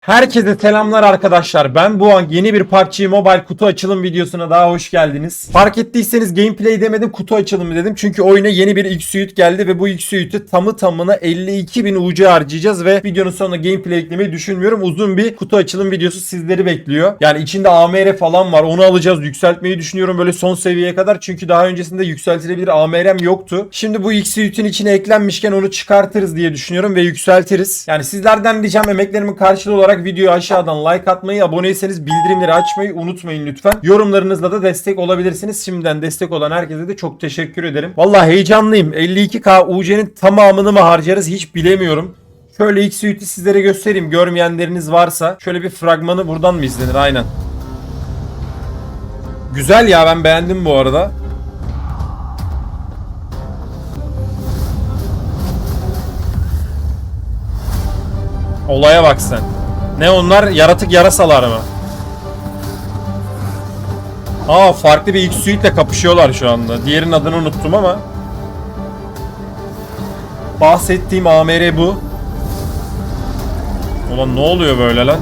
Herkese selamlar arkadaşlar. Ben bu an yeni bir PUBG Mobile kutu açılım videosuna daha hoş geldiniz. Fark ettiyseniz gameplay demedim kutu açılımı dedim. Çünkü oyuna yeni bir X-Suite geldi ve bu X-Suite'i tamı tamına 52 bin UC harcayacağız ve videonun sonunda gameplay eklemeyi düşünmüyorum. Uzun bir kutu açılım videosu sizleri bekliyor. Yani içinde AMR falan var. Onu alacağız. Yükseltmeyi düşünüyorum böyle son seviyeye kadar. Çünkü daha öncesinde yükseltilebilir AMR'm yoktu. Şimdi bu X-Suite'in içine eklenmişken onu çıkartırız diye düşünüyorum ve yükseltiriz. Yani sizlerden ricam emeklerimin karşılığı olarak videoyu aşağıdan like atmayı, aboneyseniz bildirimleri açmayı unutmayın lütfen. Yorumlarınızla da destek olabilirsiniz. Şimdiden destek olan herkese de çok teşekkür ederim. Vallahi heyecanlıyım. 52k UC'nin tamamını mı harcarız hiç bilemiyorum. Şöyle X suite'i sizlere göstereyim. Görmeyenleriniz varsa. Şöyle bir fragmanı buradan mı izlenir? Aynen. Güzel ya ben beğendim bu arada. Olaya bak sen. Ne onlar? Yaratık yarasalar mı? Aa farklı bir X-Suite ile kapışıyorlar şu anda. Diğerinin adını unuttum ama. Bahsettiğim AMR bu. Ulan ne oluyor böyle lan?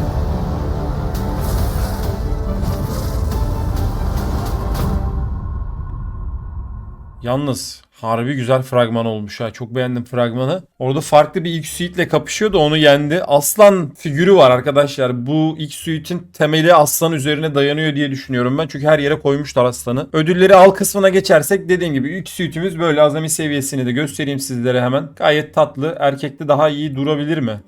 Yalnız harbi güzel fragman olmuş ha. Çok beğendim fragmanı. Orada farklı bir X-Suite ile kapışıyordu onu yendi. Aslan figürü var arkadaşlar. Bu X-Suite'in temeli aslan üzerine dayanıyor diye düşünüyorum ben. Çünkü her yere koymuşlar aslanı. Ödülleri al kısmına geçersek dediğim gibi X-Suite'imiz böyle azami seviyesini de göstereyim sizlere hemen. Gayet tatlı. Erkekte daha iyi durabilir mi?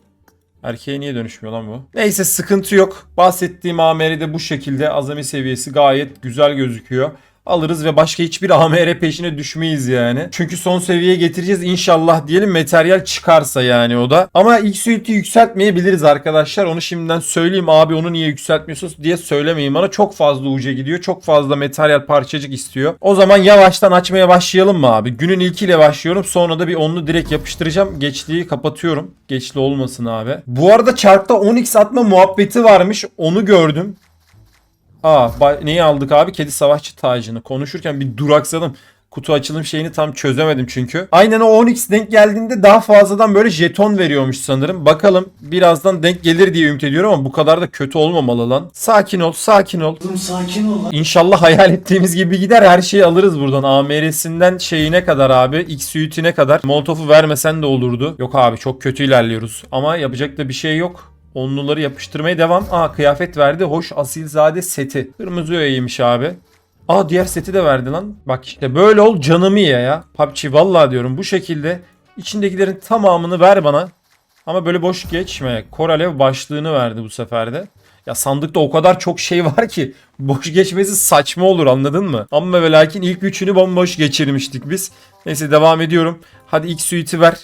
Erkeğe niye dönüşmüyor lan bu? Neyse sıkıntı yok. Bahsettiğim AMR'de bu şekilde azami seviyesi gayet güzel gözüküyor. Alırız ve başka hiçbir AMR peşine düşmeyiz yani. Çünkü son seviyeye getireceğiz inşallah diyelim materyal çıkarsa yani o da. Ama ilk suite'i yükseltmeyebiliriz arkadaşlar. Onu şimdiden söyleyeyim abi onu niye yükseltmiyorsunuz diye söylemeyin bana. Çok fazla UC gidiyor. Çok fazla materyal parçacık istiyor. O zaman yavaştan açmaya başlayalım mı abi? Günün ilkiyle başlıyorum. Sonra da bir onlu direkt yapıştıracağım. Geçliği kapatıyorum. Geçli olmasın abi. Bu arada çarkta 10x atma muhabbeti varmış. Onu gördüm. Aa neyi aldık abi? Kedi savaşçı tacını. Konuşurken bir duraksadım. Kutu açılım şeyini tam çözemedim çünkü. Aynen o 10x denk geldiğinde daha fazladan böyle jeton veriyormuş sanırım. Bakalım birazdan denk gelir diye ümit ediyorum ama bu kadar da kötü olmamalı lan. Sakin ol, sakin ol. Oğlum sakin ol lan. İnşallah hayal ettiğimiz gibi gider. Her şeyi alırız buradan. AMR'sinden şeyine kadar abi. X suite'ine kadar. Molotof'u vermesen de olurdu. Yok abi çok kötü ilerliyoruz. Ama yapacak da bir şey yok. Onluları yapıştırmaya devam. Aa kıyafet verdi. Hoş asilzade seti. Kırmızı öğeymiş abi. Aa diğer seti de verdi lan. Bak işte böyle ol canımı ye ya. PUBG vallahi diyorum bu şekilde içindekilerin tamamını ver bana. Ama böyle boş geçme. Koralev başlığını verdi bu sefer de. Ya sandıkta o kadar çok şey var ki boş geçmesi saçma olur anladın mı? Ama ve lakin ilk üçünü bomboş geçirmiştik biz. Neyse devam ediyorum. Hadi ilk suite'i ver.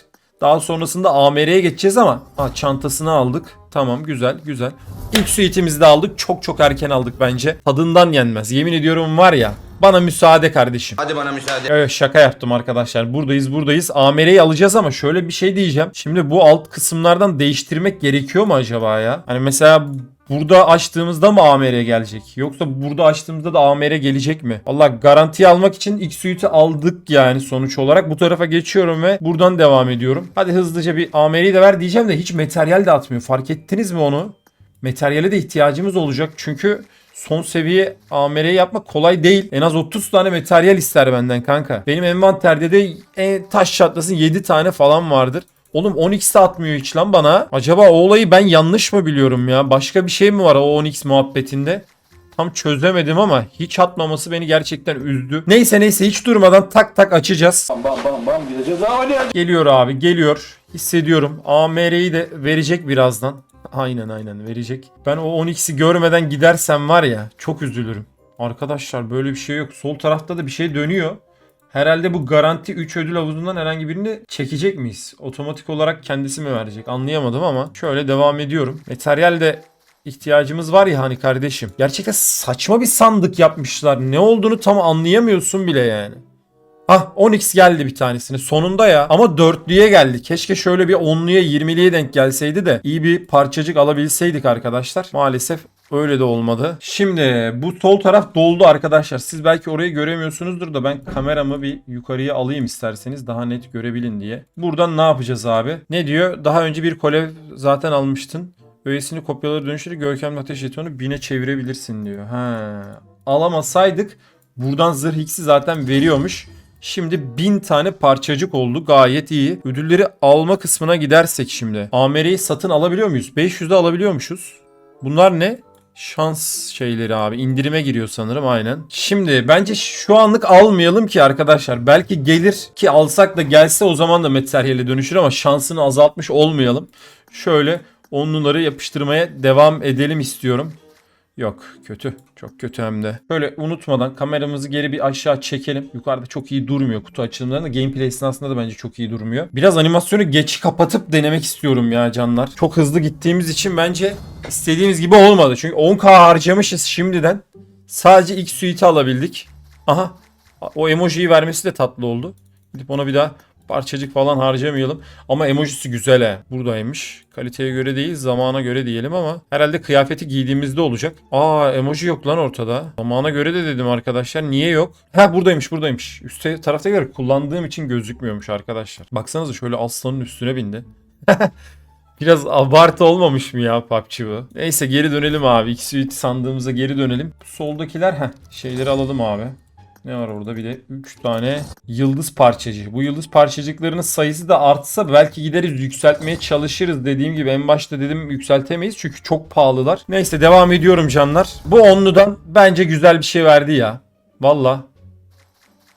Daha sonrasında AMR'ye geçeceğiz ama ha, çantasını aldık. Tamam güzel güzel. İlk suite'imizi de aldık. Çok çok erken aldık bence. Tadından yenmez. Yemin ediyorum var ya. Bana müsaade kardeşim. Hadi bana müsaade. Evet şaka yaptım arkadaşlar. Buradayız buradayız. AMR'yi alacağız ama şöyle bir şey diyeceğim. Şimdi bu alt kısımlardan değiştirmek gerekiyor mu acaba ya? Hani mesela burada açtığımızda mı AMR gelecek? Yoksa burada açtığımızda da AMR gelecek mi? Valla garanti almak için X suite'i aldık yani sonuç olarak. Bu tarafa geçiyorum ve buradan devam ediyorum. Hadi hızlıca bir AMR'yi de ver diyeceğim de hiç materyal de atmıyor. Fark ettiniz mi onu? Materyale de ihtiyacımız olacak çünkü son seviye AMR yapmak kolay değil. En az 30 tane materyal ister benden kanka. Benim envanterde de en taş çatlasın 7 tane falan vardır. Oğlum 10x de atmıyor hiç lan bana. Acaba o olayı ben yanlış mı biliyorum ya? Başka bir şey mi var o 10x muhabbetinde? Tam çözemedim ama hiç atmaması beni gerçekten üzdü. Neyse neyse hiç durmadan tak tak açacağız. Bam bam bam bam gideceğiz. Hadi. Geliyor abi geliyor. Hissediyorum. AMR'yi de verecek birazdan. Aynen aynen verecek. Ben o 10x'i görmeden gidersem var ya çok üzülürüm. Arkadaşlar böyle bir şey yok. Sol tarafta da bir şey dönüyor. Herhalde bu garanti 3 ödül havuzundan herhangi birini çekecek miyiz? Otomatik olarak kendisi mi verecek? Anlayamadım ama şöyle devam ediyorum. Materyal de ihtiyacımız var ya hani kardeşim. Gerçekten saçma bir sandık yapmışlar. Ne olduğunu tam anlayamıyorsun bile yani. Ah 10x geldi bir tanesini sonunda ya ama dörtlüye geldi. Keşke şöyle bir 10'luya 20'liye denk gelseydi de iyi bir parçacık alabilseydik arkadaşlar. Maalesef öyle de olmadı. Şimdi bu sol taraf doldu arkadaşlar. Siz belki orayı göremiyorsunuzdur da ben kameramı bir yukarıya alayım isterseniz daha net görebilin diye. Buradan ne yapacağız abi? Ne diyor? Daha önce bir kolev zaten almıştın. Öğesini kopyalara dönüştürerek görkemli ateş jetonu bine çevirebilirsin diyor. Ha. Alamasaydık buradan zırh x'i zaten veriyormuş. Şimdi 1000 tane parçacık oldu. Gayet iyi. Ödülleri alma kısmına gidersek şimdi. AMR'yi satın alabiliyor muyuz? 500'de alabiliyormuşuz. Bunlar ne? Şans şeyleri abi. İndirime giriyor sanırım aynen. Şimdi bence şu anlık almayalım ki arkadaşlar. Belki gelir ki alsak da gelse o zaman da materyale dönüşür ama şansını azaltmış olmayalım. Şöyle onluları yapıştırmaya devam edelim istiyorum. Yok kötü. Çok kötü hem de. Böyle unutmadan kameramızı geri bir aşağı çekelim. Yukarıda çok iyi durmuyor kutu açılımlarında. Gameplay esnasında da bence çok iyi durmuyor. Biraz animasyonu geç kapatıp denemek istiyorum ya canlar. Çok hızlı gittiğimiz için bence istediğimiz gibi olmadı. Çünkü 10k harcamışız şimdiden. Sadece ilk suite'i alabildik. Aha. O emojiyi vermesi de tatlı oldu. Gidip ona bir daha parçacık falan harcamayalım. Ama emojisi güzel he. Buradaymış. Kaliteye göre değil zamana göre diyelim ama herhalde kıyafeti giydiğimizde olacak. Aa emoji yok lan ortada. Zamana göre de dedim arkadaşlar. Niye yok? Ha buradaymış buradaymış. Üste tarafta göre kullandığım için gözükmüyormuş arkadaşlar. Baksanıza şöyle aslanın üstüne bindi. Biraz abartı olmamış mı ya PUBG bu? Neyse geri dönelim abi. X-Suite sandığımıza geri dönelim. Soldakiler heh şeyleri alalım abi. Ne var orada bir de 3 tane yıldız parçacığı. Bu yıldız parçacıklarının sayısı da artsa belki gideriz yükseltmeye çalışırız. Dediğim gibi en başta dedim yükseltemeyiz çünkü çok pahalılar. Neyse devam ediyorum canlar. Bu onludan bence güzel bir şey verdi ya. Valla.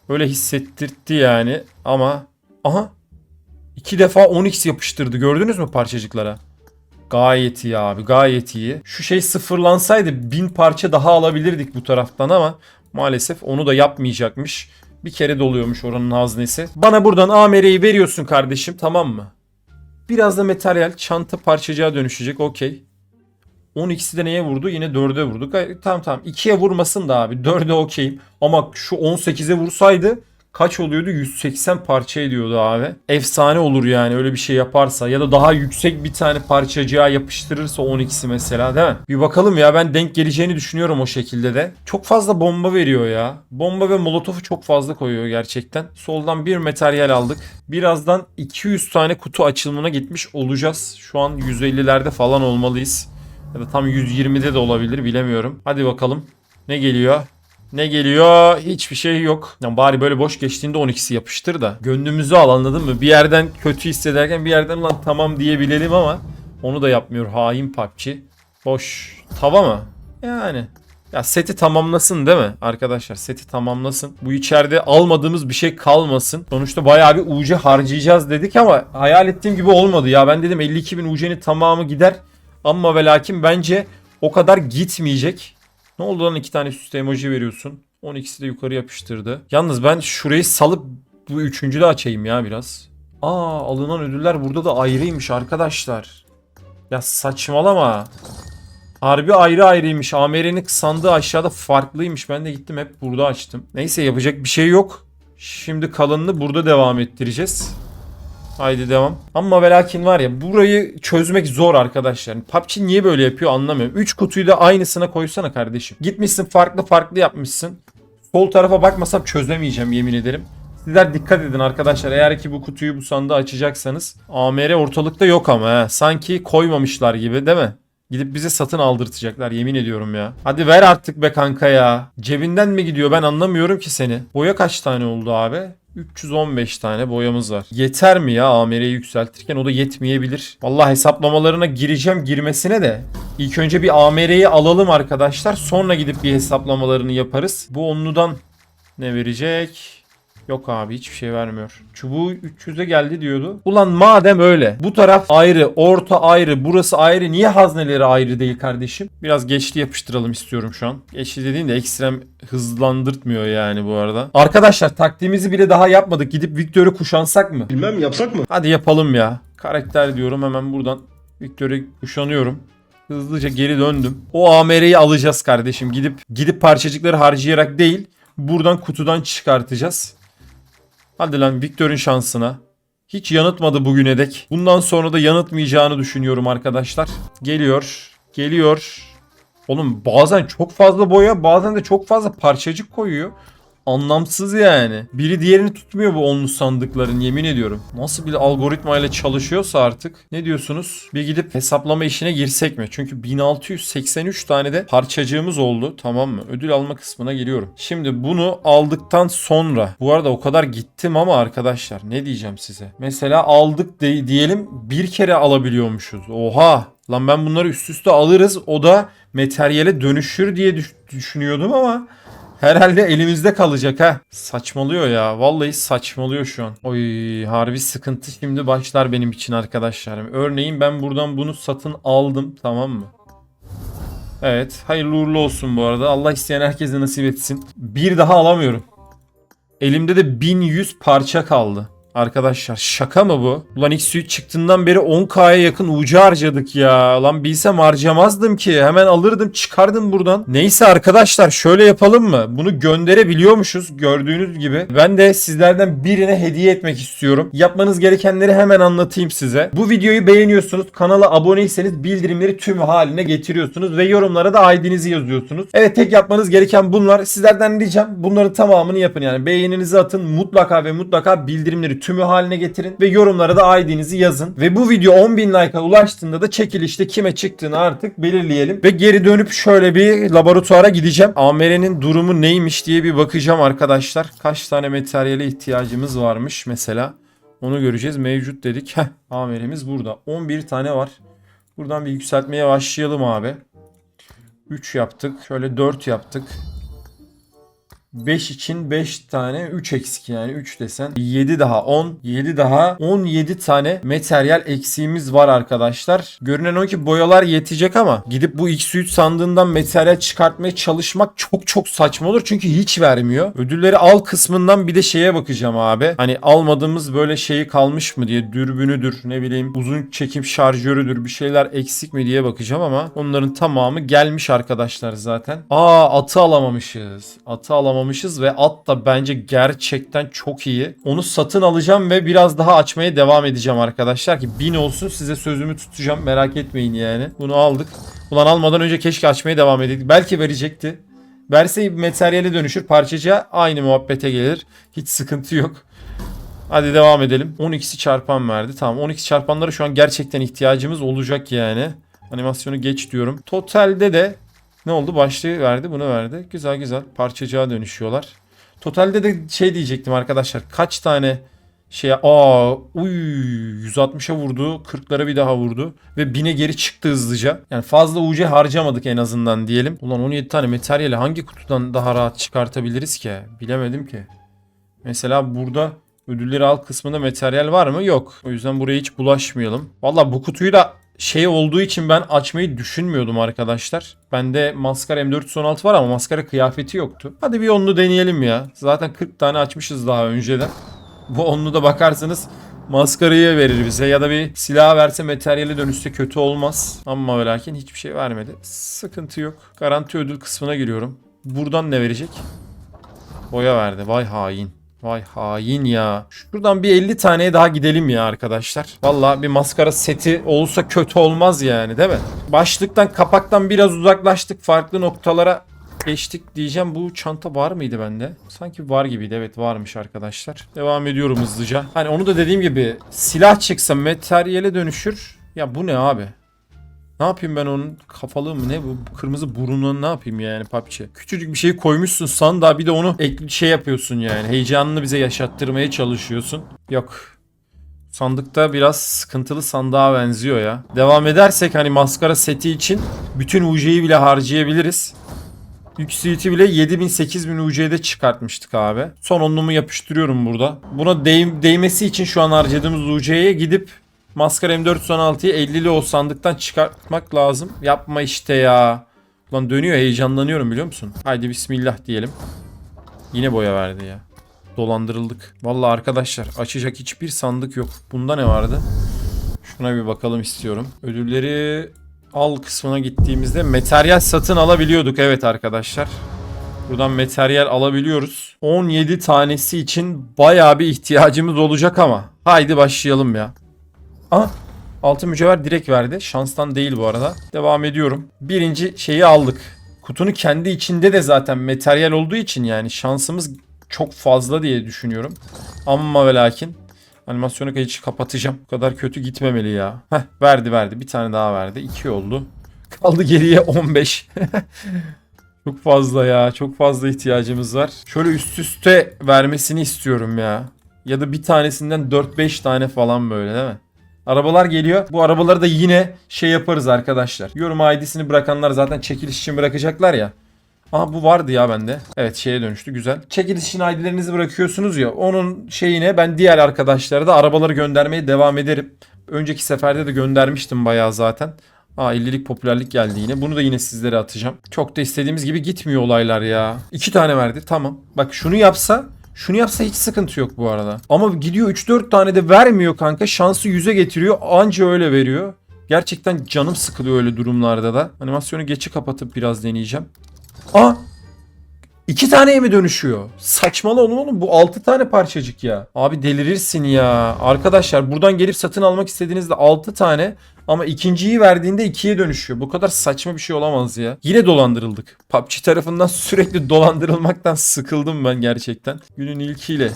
Öyle hissettirtti yani ama aha iki defa 10x yapıştırdı gördünüz mü parçacıklara? Gayet iyi abi gayet iyi. Şu şey sıfırlansaydı bin parça daha alabilirdik bu taraftan ama maalesef onu da yapmayacakmış. Bir kere doluyormuş oranın haznesi. Bana buradan AMR'yi veriyorsun kardeşim tamam mı? Biraz da materyal çanta parçacığa dönüşecek okey. 12'si de neye vurdu? Yine 4'e vurdu. Tamam tamam 2'ye vurmasın da abi 4'e okeyim. Ama şu 18'e vursaydı kaç oluyordu? 180 parça ediyordu abi. Efsane olur yani öyle bir şey yaparsa. Ya da daha yüksek bir tane parçacığa yapıştırırsa 12'si mesela değil mi? Bir bakalım ya ben denk geleceğini düşünüyorum o şekilde de. Çok fazla bomba veriyor ya. Bomba ve molotofu çok fazla koyuyor gerçekten. Soldan bir materyal aldık. Birazdan 200 tane kutu açılımına gitmiş olacağız. Şu an 150'lerde falan olmalıyız. Ya da tam 120'de de olabilir bilemiyorum. Hadi bakalım. Ne geliyor? Ne geliyor? Hiçbir şey yok. Ya bari böyle boş geçtiğinde 12'si yapıştır da. Gönlümüzü al anladın mı? Bir yerden kötü hissederken bir yerden lan tamam diyebilelim ama onu da yapmıyor hain PUBG. Boş. Tava mı? Yani. Ya seti tamamlasın değil mi arkadaşlar? Seti tamamlasın. Bu içeride almadığımız bir şey kalmasın. Sonuçta bayağı bir UC harcayacağız dedik ama hayal ettiğim gibi olmadı ya. Ben dedim 52 bin UC'nin tamamı gider. Ama ve lakin bence o kadar gitmeyecek. Ne oldu lan iki tane üst emoji veriyorsun. 12'si de yukarı yapıştırdı. Yalnız ben şurayı salıp bu üçüncü de açayım ya biraz. Aa alınan ödüller burada da ayrıymış arkadaşlar. Ya saçmalama. Harbi ayrı ayrıymış. AMR'nin sandığı aşağıda farklıymış. Ben de gittim hep burada açtım. Neyse yapacak bir şey yok. Şimdi kalanını burada devam ettireceğiz. Haydi devam. Ama ve lakin var ya burayı çözmek zor arkadaşlar. PUBG niye böyle yapıyor anlamıyorum. 3 kutuyu da aynısına koysana kardeşim. Gitmişsin farklı farklı yapmışsın. Sol tarafa bakmasam çözemeyeceğim yemin ederim. Sizler dikkat edin arkadaşlar. Eğer ki bu kutuyu bu sandığı açacaksanız. AMR ortalıkta yok ama he. Sanki koymamışlar gibi değil mi? Gidip bize satın aldırtacaklar yemin ediyorum ya. Hadi ver artık be kanka ya. Cebinden mi gidiyor ben anlamıyorum ki seni. Boya kaç tane oldu abi? 315 tane boyamız var. Yeter mi ya AMR'yi yükseltirken o da yetmeyebilir. Vallahi hesaplamalarına gireceğim girmesine de. İlk önce bir AMR'yi alalım arkadaşlar. Sonra gidip bir hesaplamalarını yaparız. Bu onludan ne verecek? Yok abi hiçbir şey vermiyor. Çubuğu 300'e geldi diyordu. Ulan madem öyle. Bu taraf ayrı, orta ayrı, burası ayrı. Niye hazneleri ayrı değil kardeşim? Biraz geçli yapıştıralım istiyorum şu an. Geçli dediğin de ekstrem hızlandırtmıyor yani bu arada. Arkadaşlar taktiğimizi bile daha yapmadık. Gidip Victor'u kuşansak mı? Bilmem yapsak mı? Hadi yapalım ya. Karakter diyorum hemen buradan Victor'u kuşanıyorum. Hızlıca geri döndüm. O AMR'yi alacağız kardeşim. Gidip gidip parçacıkları harcayarak değil, buradan kutudan çıkartacağız. Hadi lan Victor'un şansına. Hiç yanıtmadı bugüne dek. Bundan sonra da yanıtmayacağını düşünüyorum arkadaşlar. Geliyor. Geliyor. Oğlum bazen çok fazla boya bazen de çok fazla parçacık koyuyor. Anlamsız yani. Biri diğerini tutmuyor bu onlu sandıkların yemin ediyorum. Nasıl bir algoritmayla çalışıyorsa artık. Ne diyorsunuz? Bir gidip hesaplama işine girsek mi? Çünkü 1683 tane de parçacığımız oldu. Tamam mı? Ödül alma kısmına giriyorum. Şimdi bunu aldıktan sonra. Bu arada o kadar gittim ama arkadaşlar ne diyeceğim size? Mesela aldık de- diyelim bir kere alabiliyormuşuz. Oha! Lan ben bunları üst üste alırız. O da materyale dönüşür diye düş- düşünüyordum ama Herhalde elimizde kalacak ha. Saçmalıyor ya. Vallahi saçmalıyor şu an. Oy harbi sıkıntı şimdi başlar benim için arkadaşlarım. Örneğin ben buradan bunu satın aldım tamam mı? Evet hayırlı uğurlu olsun bu arada. Allah isteyen herkese nasip etsin. Bir daha alamıyorum. Elimde de 1100 parça kaldı. Arkadaşlar şaka mı bu? Ulan ilk suit çıktığından beri 10k'ya yakın ucu harcadık ya. Lan bilsem harcamazdım ki. Hemen alırdım çıkardım buradan. Neyse arkadaşlar şöyle yapalım mı? Bunu gönderebiliyormuşuz gördüğünüz gibi. Ben de sizlerden birine hediye etmek istiyorum. Yapmanız gerekenleri hemen anlatayım size. Bu videoyu beğeniyorsunuz. Kanala aboneyseniz bildirimleri tüm haline getiriyorsunuz. Ve yorumlara da ID'nizi yazıyorsunuz. Evet tek yapmanız gereken bunlar. Sizlerden ricam bunların tamamını yapın. Yani beğeninizi atın. Mutlaka ve mutlaka bildirimleri tümü haline getirin. Ve yorumlara da ID'nizi yazın. Ve bu video 10.000 like'a ulaştığında da çekilişte kime çıktığını artık belirleyelim. Ve geri dönüp şöyle bir laboratuvara gideceğim. AMR'nin durumu neymiş diye bir bakacağım arkadaşlar. Kaç tane materyale ihtiyacımız varmış mesela. Onu göreceğiz. Mevcut dedik. Heh, AMR'imiz burada. 11 tane var. Buradan bir yükseltmeye başlayalım abi. 3 yaptık. Şöyle 4 yaptık. 5 için 5 tane 3 eksik yani 3 desen 7 daha 10 7 daha 17 tane materyal eksiğimiz var arkadaşlar. Görünen o ki boyalar yetecek ama gidip bu X3 sandığından materyal çıkartmaya çalışmak çok çok saçma olur çünkü hiç vermiyor. Ödülleri al kısmından bir de şeye bakacağım abi. Hani almadığımız böyle şeyi kalmış mı diye dürbünüdür ne bileyim uzun çekim şarjörüdür bir şeyler eksik mi diye bakacağım ama onların tamamı gelmiş arkadaşlar zaten. Aa atı alamamışız. Atı alamamışız ve at da bence gerçekten çok iyi. Onu satın alacağım ve biraz daha açmaya devam edeceğim arkadaşlar ki 1000 olsun size sözümü tutacağım merak etmeyin yani. Bunu aldık. Ulan almadan önce keşke açmaya devam edeydik. Belki verecekti. Verse materyale dönüşür parçacığa aynı muhabbete gelir. Hiç sıkıntı yok. Hadi devam edelim. 12'si çarpan verdi. Tamam 12 çarpanlara şu an gerçekten ihtiyacımız olacak yani. Animasyonu geç diyorum. Totalde de ne oldu? Başlığı verdi bunu verdi. Güzel güzel parçacığa dönüşüyorlar. Totalde de şey diyecektim arkadaşlar. Kaç tane şey aa uy 160'a vurdu 40'lara bir daha vurdu ve 1000'e geri çıktı hızlıca. Yani fazla UC harcamadık en azından diyelim. Ulan 17 tane materyali hangi kutudan daha rahat çıkartabiliriz ki? Bilemedim ki. Mesela burada ödülleri al kısmında materyal var mı? Yok. O yüzden buraya hiç bulaşmayalım. Valla bu kutuyu da şey olduğu için ben açmayı düşünmüyordum arkadaşlar. Bende maskara M416 var ama maskara kıyafeti yoktu. Hadi bir onlu deneyelim ya. Zaten 40 tane açmışız daha önceden. Bu onlu da bakarsanız maskarayı verir bize ya da bir silah verse materyale dönüşse kötü olmaz. Ama ve lakin hiçbir şey vermedi. Sıkıntı yok. Garanti ödül kısmına giriyorum. Buradan ne verecek? Boya verdi. Vay hain. Vay hain ya. Şuradan bir 50 taneye daha gidelim ya arkadaşlar. Valla bir maskara seti olsa kötü olmaz yani değil mi? Başlıktan kapaktan biraz uzaklaştık. Farklı noktalara geçtik diyeceğim. Bu çanta var mıydı bende? Sanki var gibiydi. Evet varmış arkadaşlar. Devam ediyorum hızlıca. Hani onu da dediğim gibi silah çıksa materyale dönüşür. Ya bu ne abi? Ne yapayım ben onun kafalığı mı ne bu kırmızı burunlu ne yapayım yani PUBG. Küçücük bir şey koymuşsun sandığa bir de onu ek şey yapıyorsun yani. Heyecanını bize yaşattırmaya çalışıyorsun. Yok. Sandıkta biraz sıkıntılı sandığa benziyor ya. Devam edersek hani maskara seti için bütün UC'yi bile harcayabiliriz. Yükselti bile 7000-8000 UC'de çıkartmıştık abi. Son onlumu yapıştırıyorum burada. Buna değ- değmesi için şu an harcadığımız UC'ye gidip Maskara M416'yı 50'li o sandıktan çıkartmak lazım. Yapma işte ya. Lan dönüyor heyecanlanıyorum biliyor musun? Haydi bismillah diyelim. Yine boya verdi ya. Dolandırıldık. Vallahi arkadaşlar açacak hiçbir sandık yok. Bunda ne vardı? Şuna bir bakalım istiyorum. Ödülleri al kısmına gittiğimizde materyal satın alabiliyorduk evet arkadaşlar. Buradan materyal alabiliyoruz. 17 tanesi için bayağı bir ihtiyacımız olacak ama. Haydi başlayalım ya. Aha altın mücevher direkt verdi. Şanstan değil bu arada. Devam ediyorum. Birinci şeyi aldık. Kutunun kendi içinde de zaten materyal olduğu için yani şansımız çok fazla diye düşünüyorum. Ama ve lakin animasyonu hiç kapatacağım. Bu kadar kötü gitmemeli ya. Heh verdi verdi. Bir tane daha verdi. 2 oldu. Kaldı geriye 15. çok fazla ya. Çok fazla ihtiyacımız var. Şöyle üst üste vermesini istiyorum ya. Ya da bir tanesinden 4-5 tane falan böyle değil mi? Arabalar geliyor. Bu arabaları da yine şey yaparız arkadaşlar. Yorum ID'sini bırakanlar zaten çekiliş için bırakacaklar ya. Aha bu vardı ya bende. Evet şeye dönüştü güzel. Çekiliş için ID'lerinizi bırakıyorsunuz ya. Onun şeyine ben diğer arkadaşlara da arabaları göndermeye devam ederim. Önceki seferde de göndermiştim bayağı zaten. Aa 50'lik popülerlik geldi yine. Bunu da yine sizlere atacağım. Çok da istediğimiz gibi gitmiyor olaylar ya. İki tane verdi tamam. Bak şunu yapsa şunu yapsa hiç sıkıntı yok bu arada. Ama gidiyor 3-4 tane de vermiyor kanka. Şansı 100'e getiriyor. Anca öyle veriyor. Gerçekten canım sıkılıyor öyle durumlarda da. Animasyonu geçi kapatıp biraz deneyeceğim. Aa! İki taneye mi dönüşüyor? Saçmalı oğlum oğlum. Bu altı tane parçacık ya. Abi delirirsin ya. Arkadaşlar buradan gelip satın almak istediğinizde altı tane ama ikinciyi verdiğinde ikiye dönüşüyor. Bu kadar saçma bir şey olamaz ya. Yine dolandırıldık. PUBG tarafından sürekli dolandırılmaktan sıkıldım ben gerçekten. Günün ilkiyle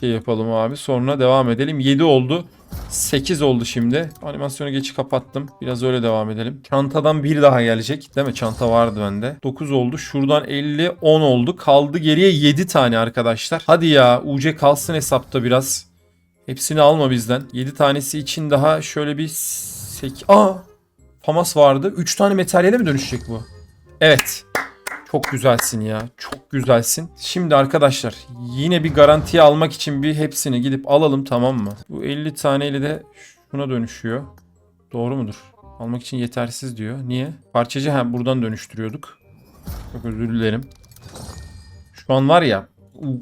şey yapalım abi. Sonra devam edelim. 7 oldu. 8 oldu şimdi. Animasyonu geçi kapattım. Biraz öyle devam edelim. Çantadan bir daha gelecek. Değil mi? Çanta vardı bende. 9 oldu. Şuradan 50, 10 oldu. Kaldı geriye 7 tane arkadaşlar. Hadi ya UC kalsın hesapta biraz. Hepsini alma bizden. 7 tanesi için daha şöyle bir 8... Aa! Famas vardı. 3 tane materyale mi dönüşecek bu? Evet. Çok güzelsin ya. Çok güzelsin. Şimdi arkadaşlar yine bir garantiye almak için bir hepsini gidip alalım tamam mı? Bu 50 taneyle de şuna dönüşüyor. Doğru mudur? Almak için yetersiz diyor. Niye? Parçacı ha buradan dönüştürüyorduk. Çok özür dilerim. Şu an var ya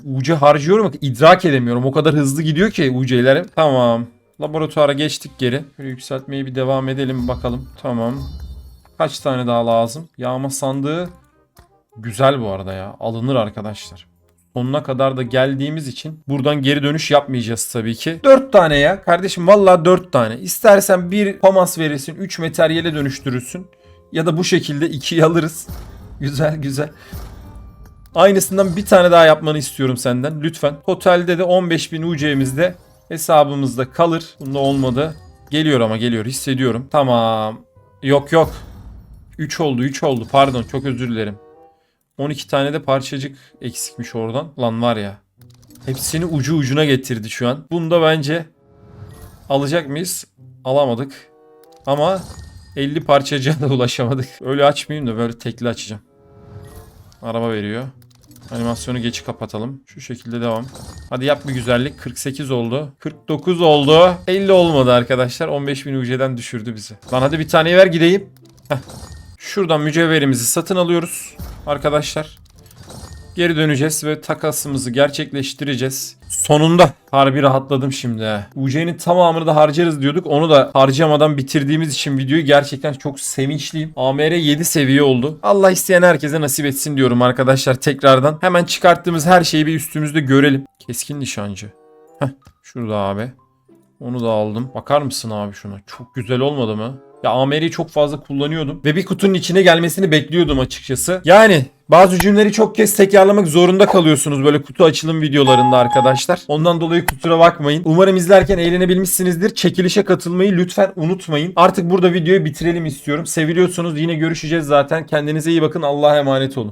UC harcıyorum idrak edemiyorum. O kadar hızlı gidiyor ki UC'lerim. Tamam. Laboratuvara geçtik geri. Böyle yükseltmeye bir devam edelim bakalım. Tamam. Kaç tane daha lazım? Yağma sandığı Güzel bu arada ya. Alınır arkadaşlar. Sonuna kadar da geldiğimiz için buradan geri dönüş yapmayacağız tabii ki. 4 tane ya. Kardeşim vallahi 4 tane. İstersen bir pamas verirsin. 3 materyale dönüştürürsün. Ya da bu şekilde 2'yi alırız. Güzel güzel. Aynısından bir tane daha yapmanı istiyorum senden. Lütfen. Totalde de 15.000 UC'mizde hesabımızda kalır. Bunda olmadı. Geliyor ama geliyor. Hissediyorum. Tamam. Yok yok. 3 oldu 3 oldu. Pardon çok özür dilerim. 12 tane de parçacık eksikmiş oradan. Lan var ya. Hepsini ucu ucuna getirdi şu an. Bunda bence alacak mıyız? Alamadık. Ama 50 parçacığa da ulaşamadık. Öyle açmayayım da böyle tekli açacağım. Araba veriyor. Animasyonu geçi kapatalım. Şu şekilde devam. Hadi yap bir güzellik. 48 oldu. 49 oldu. 50 olmadı arkadaşlar. 15.000 UC'den düşürdü bizi. Lan hadi bir taneyi ver gideyim. Heh. Şuradan mücevherimizi satın alıyoruz arkadaşlar. Geri döneceğiz ve takasımızı gerçekleştireceğiz. Sonunda harbi rahatladım şimdi. UC'nin tamamını da harcarız diyorduk. Onu da harcamadan bitirdiğimiz için videoyu gerçekten çok sevinçliyim. AMR 7 seviye oldu. Allah isteyen herkese nasip etsin diyorum arkadaşlar tekrardan. Hemen çıkarttığımız her şeyi bir üstümüzde görelim. Keskin nişancı. Heh, şurada abi. Onu da aldım. Bakar mısın abi şuna? Çok güzel olmadı mı? Ya AMR'yi çok fazla kullanıyordum. Ve bir kutunun içine gelmesini bekliyordum açıkçası. Yani bazı cümleleri çok kez tekrarlamak zorunda kalıyorsunuz böyle kutu açılım videolarında arkadaşlar. Ondan dolayı kusura bakmayın. Umarım izlerken eğlenebilmişsinizdir. Çekilişe katılmayı lütfen unutmayın. Artık burada videoyu bitirelim istiyorum. Seviliyorsunuz yine görüşeceğiz zaten. Kendinize iyi bakın. Allah'a emanet olun.